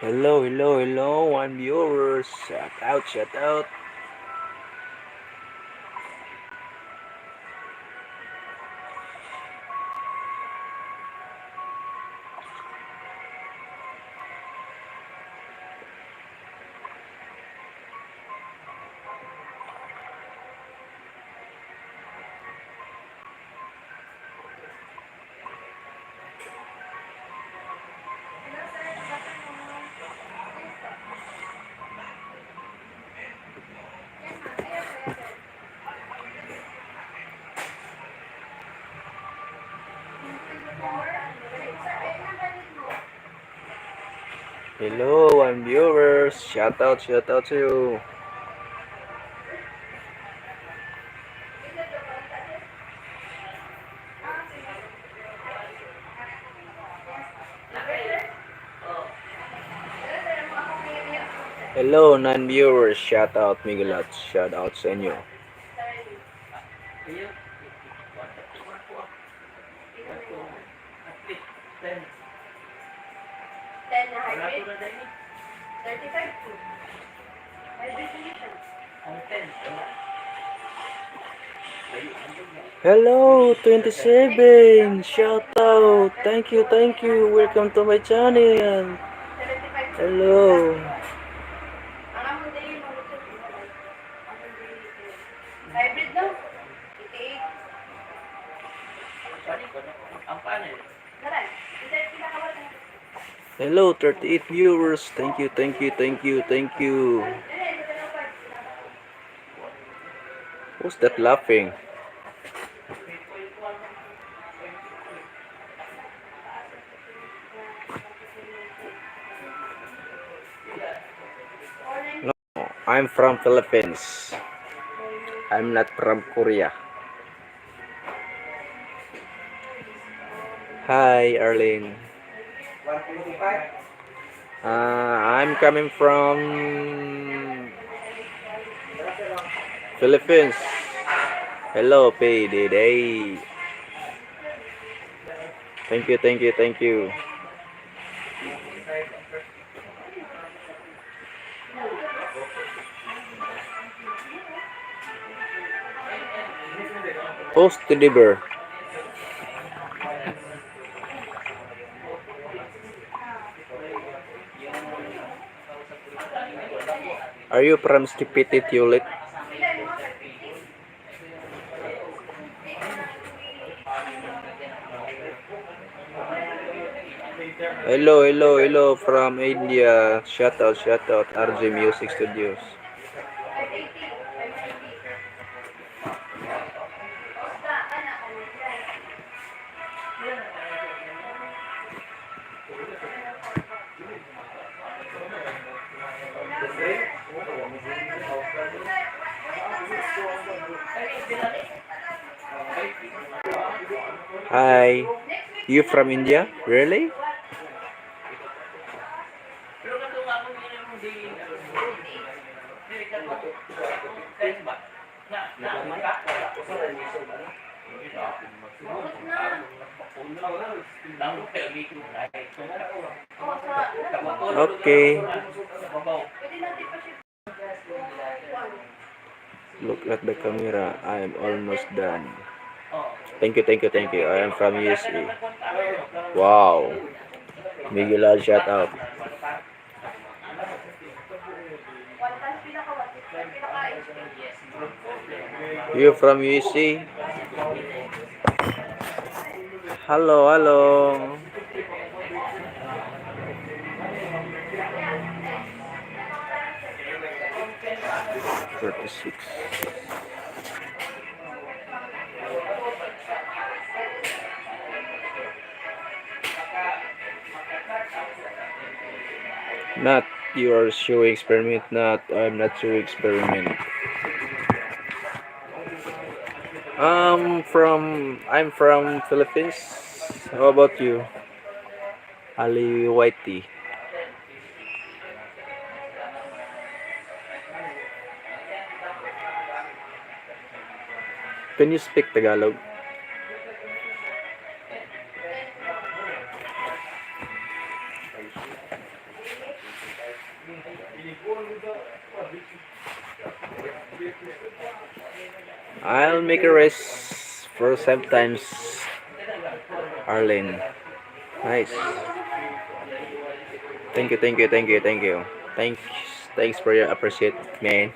Hello, hello, hello, one viewers. Shout out, shout out. Hello, one viewers. Shout out, shout out to you. Hello, non-viewers. Shout out, Miguelat. Shout out sa inyo. Ten hybrid. Thirty-five to. Hybrid condition. Hello, 27. Shout out. Thank you, thank you. Welcome to my channel. Hello. Ang among day yung mga ito. Among day ito. Hybrid no? Eighty-eight. Naran. Hello, 38 viewers. Thank you, thank you, thank you, thank you. Who's that laughing? No, I'm from Philippines. I'm not from Korea. Hi, Arlene. Uh, I'm coming from Philippines. Hello, Payday. Thank you, thank you, thank you. Post deliver. Are you from Skipiti Tulit? Hello, hello, hello from India. Shout out, shout out, RJ Music Studios. Hi. You from India? Really? Okay. Look at the camera. I am almost done. Thank you, thank you, thank you. I am from USA. Wow. Miguel shout out. You from USA? Hello, hello. Not your show experiment, not I'm not show experiment. Um from I'm from Philippines. How about you? Ali Whitey. Can you speak Tagalog? Make a race for sometimes Arlene. Nice. Thank you, thank you, thank you, thank you. Thanks, thanks for your appreciate, man.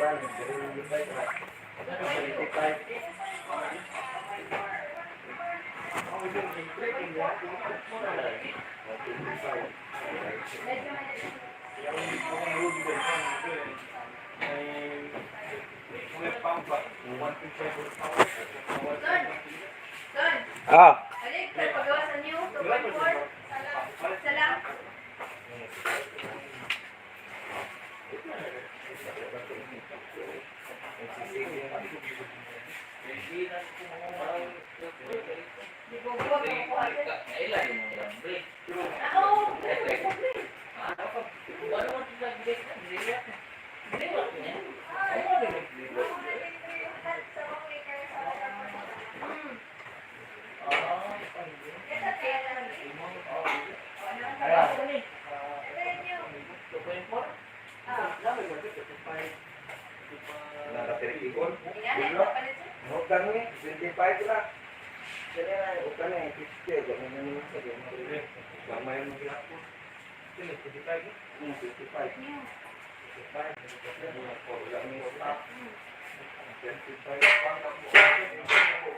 Gracias. Dami kong pwede. Depende. For, for 75 ko ng kuwan mo, pwede. Ito pa yung for. Wala na pala siya, wala na siya pwede. Medyo may- Don! Don! Ah, Alik, pagawa sa new 2.4. Salam. Salam. Di ko buwag ang kuhatin. Ako,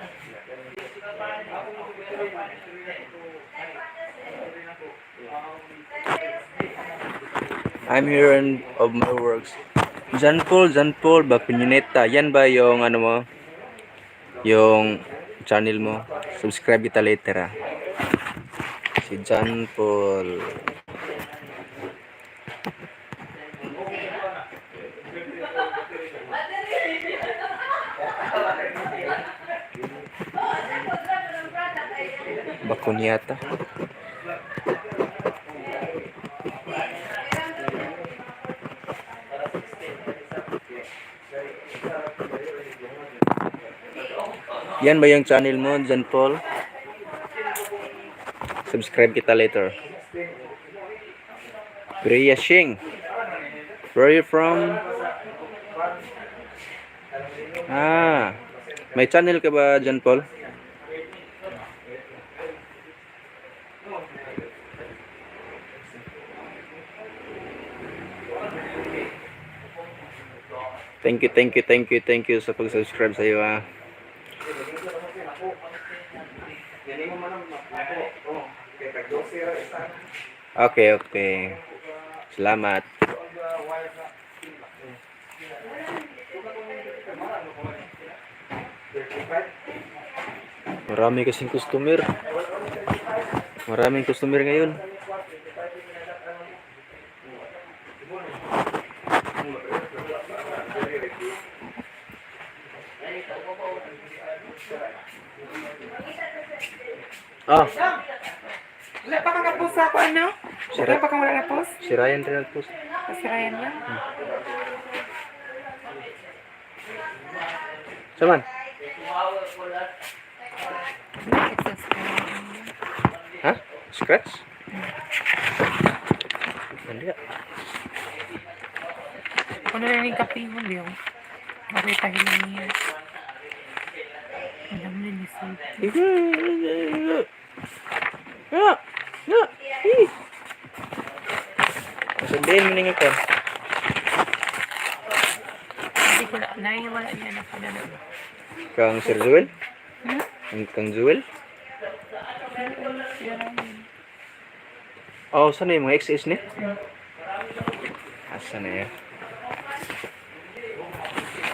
Hmm. I'm here in of my works. John Paul, John Paul, Bapineta. Yan ba yung ano mo? Yung channel mo? Subscribe kita later ah. Si John Paul. Bakunyata. Yan ba yung channel mo, John Paul? Subscribe kita later. Priya Shing. Where are you from? Ah, may channel ka ba, John Paul? Thank you, thank you, thank you, thank you sa pag-subscribe sa iyo ah. Okay, okay. Salamat. Marami kasing customer. Maraming customer ngayon. Ah, Wala pa kang kapos sa ako, ano? Wala pa kang wala kapos? si Ryan rin nag-post. Kasirayan lang. Saman? Ha? Scratch? Hindi ah. Ano na yung kape mo, Leo? Bakit tayo lang niya? Alam mo ni Sir. Ya, ya, ih. Sabihin mo nga ko. Hindi ko na, naiwala niya na na. Kang Sir Joel? Hmm? Ang Kang? Sirayan. Oh, sana yung mga XS ni? Asa na yan?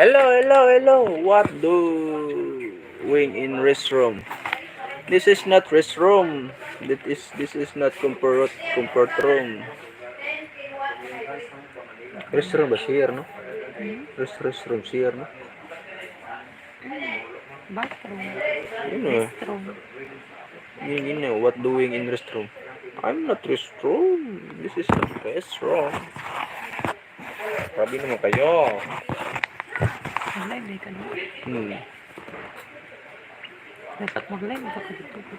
Hello, hello, hello. What doing in restroom? This is not restroom. That is this is not comfort comfort room. Restroom ba siya, no? Rest restroom siya, no? Bathroom. Yun eh. Restroom. Yun, yun eh. What doing in restroom? I'm not restroom. This is not restroom. Grabe naman kayo. Day ka na. Hmm. Dapat mag-live ka pa dito.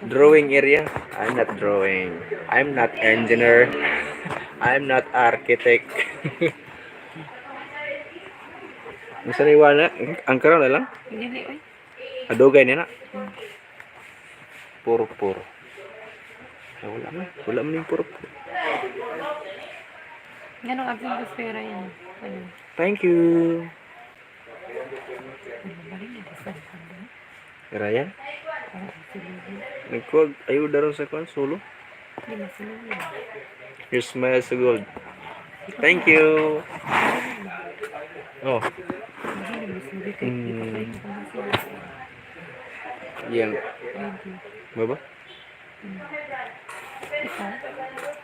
Drawing area? I'm not drawing. I'm not engineer. I'm not architect. Ang saniwa na, ang karoon na lang. Adugay na na. Ah, wala man. Wala man yung puro. Ganong absent ko yan. Ano? Thank you. Ano ba rin yung ba? Ryan. Nagkuag ayaw daron sa kwan solo. Your smile so good. Thank you. Oh, Mm. yang Thank you.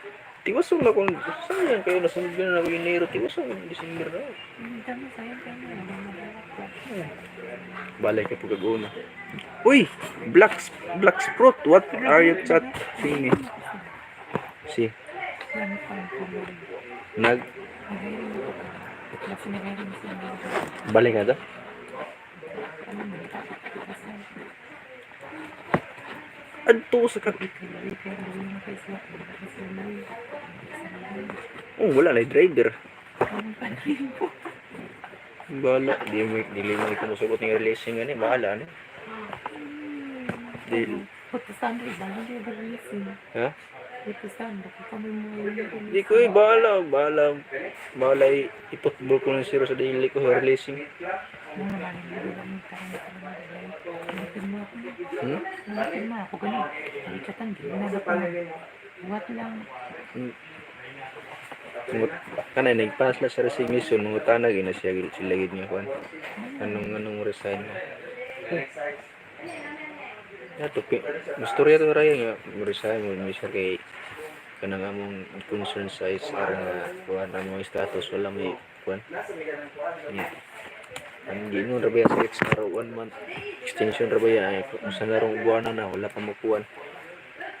Tiwasong na kung sayang kayo nasunod na ako yung Nero. Tiwasong yung December na. Ang dami sayang ka na. Balay ka po kag-una. Uy! Black, black Sprout, what are you chatting me? Si, nag, balay ka daw? Adto sa kag... Oh, wala na yung driver. Bala, di mo, dili mo ito masugot ng releasing ano, bahala na. Di, Putusan rin, bago niya ba releasing? ha? Putusan, baka kami mo Di ko eh, bahala, bahala. Bahala, i- iputbol ko ng zero sa daily ko, releasing. Hmm? Hanapin mo ako ganun. Ang ikatan, di na ba pa. What lang. Hmm. Mungut, kanay, nagpass na sa resignation, mga tanag, ina siya, sila gid nga kwan. Anong, anong resign mo? Ya, to, pi- gusto rin ito raya nga, resign mo, may siya kay kanang among concern sa isar nga kuhan na mga status, wala may kuhan. Yeah. Ang di mo rabaya sa XR one month extension rabaya ay kung sa narong buwan na wala pa makuhan.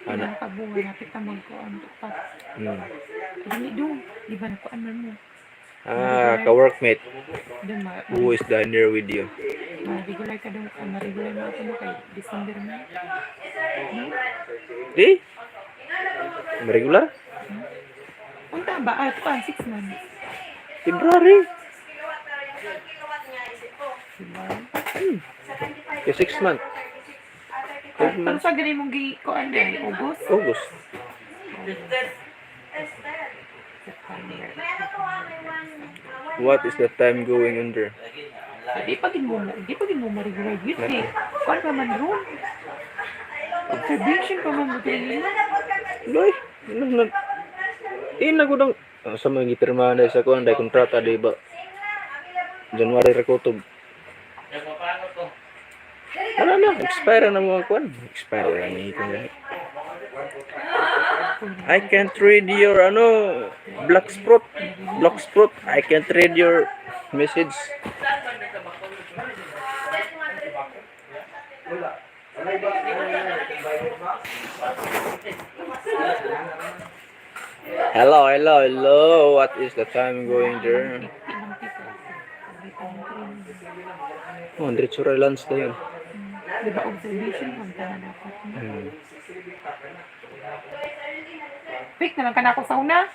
Ano? Ana. Nakabunga, napit naman ko ang tupat. Hmm. Dali doon. Di ba nakuan man mo? Ah, ka-workmate who is down here with you. ma-regular ka doon. ah, Ma-regular mo ako kay December na. No? Di? Regular? Punta ba? Ah, kuan, six months. February. Diba? Kaya six month. Five Ano months. sa ganun mong gi kuan din? August? August. September. What is the time going under? Di pa gin mo, di pa gin mo ma-regular yun eh. Kuan pa man room. Observation pa man mo din. Loy, ano na? Ina ko dang sa mga gipirmahan dahil sa kuhan dahil kontrata di ba? January ra ko to. Wala na, expire na mga kuhan. Expire na itong ganit. I can't read your ano, black sprout. Black sprout. I can't read your message. Hello, hello, hello. What is the time going there? Oh, diretso ra lunch na yun. Di ba observation na dapat. Hmm. Pick na lang ka na ako sa una.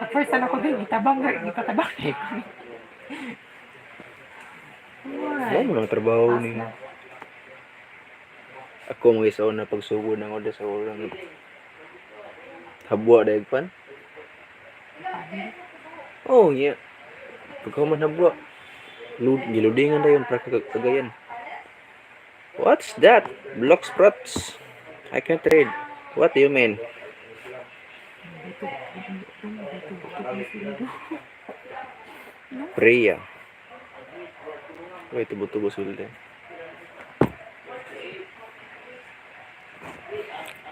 At first na ako din, itabang na, itatabang na. Wala Why? mo lang trabaho ni. Ako mga isa na pagsugo ng order sa orang. Habwa dahil pan. Oh, yeah. Pagka man habwa. Lud, giludingan na yun, para kag- kagayan. What's that? Block sprouts. I can't read. What do you mean? Priya. Wait, tubo-tubo sulde.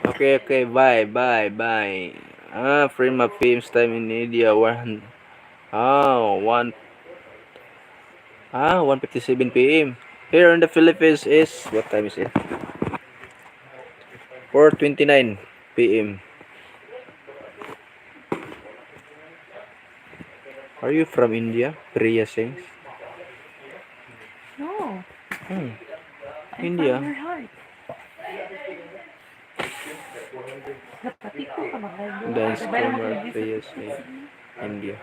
Okay, okay, bye, bye, bye. Ah, frame up films time in India. One, ah, one, ah, 1.57 p.m. Here in the Philippines is, what time is it? 4.29 p.m. Are you from India? Priya sings. No. Hmm. I'm India. from your heart. Dance kayo Priya sing. India.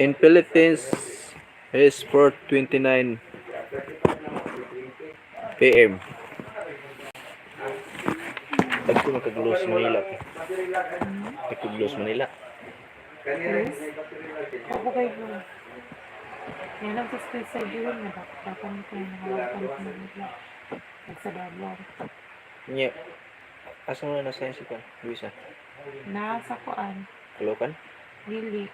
In Philippines is 4:29 p.m. Tagko makaglos Manila. Tagkuglos Manila. Yes. Ako kayo po. Yan ang gusto sa doon na dapat ko yung nakawakan ko ng. Asa mo na nasa si ka? Luisa. Nasa kuan. Kalokan? Dili.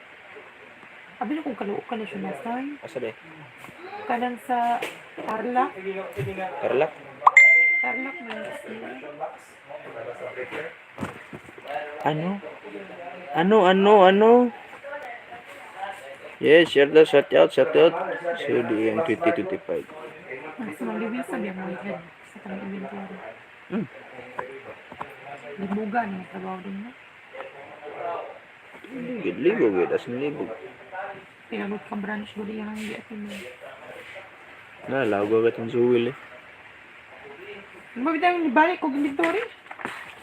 Abi na kung kaluok ka na siya nasay. Asa de? Kanang sa Tarlac. Tarlac? Tarlac na siya. Ano? Ano, ano, ano? Yes, share the shout out, shout out. CODM 2025. Mas maliwis sa biya mo sa kanyang inventory. Hmm. Libugan na trabaho din na. Ligid, ligo, gid. As ligo. Pinagot ka branch doon yung hindi atin mo. Na, lago agad yung Zuwil eh. Ano ba nibalik ko inventory?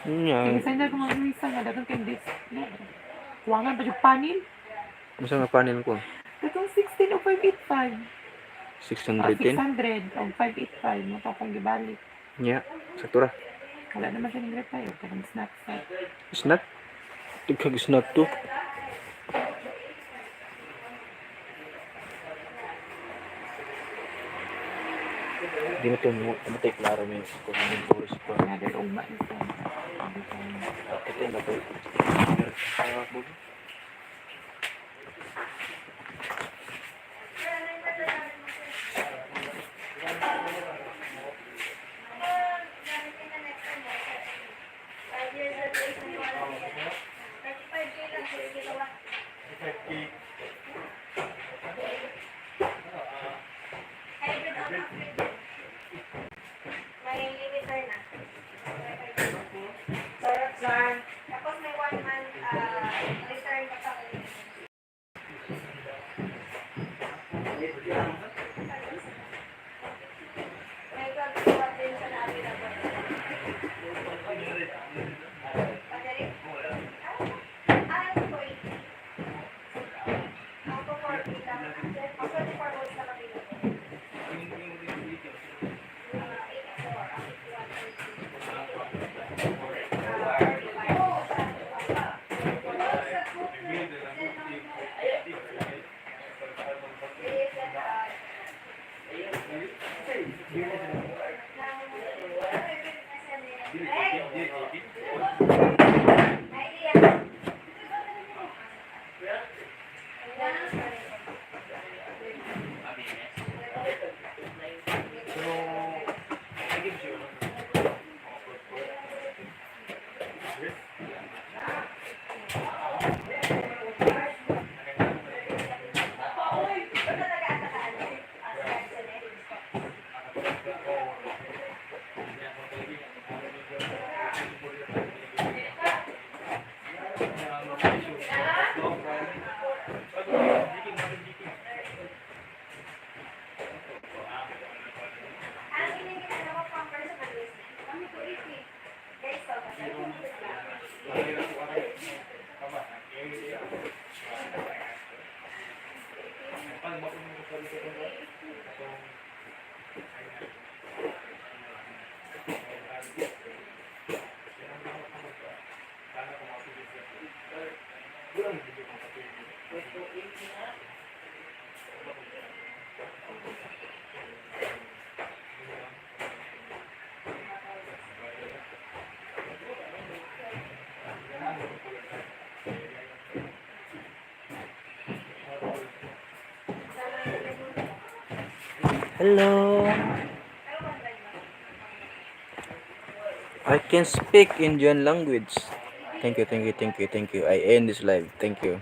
Kaya sa ko mga Luisa nga dagang kay dis. Kuwangan pa yung panel. masa nga panel ko? Datong 16 o 585. Ah, 610? 600 o 585. Mo pa akong gibalik. Nya, saktura. Wala naman siya ng reply. O kanang snack sa. Snack? Tigkag snack to. Di mo ito mo, ano tayo klaro mo yung kung ano yung chorus ko. Another uma na sa. Hindi ko alam. Ito Yeah. Hello. I can speak Indian language. Thank you, thank you, thank you, thank you. I end this live. Thank you.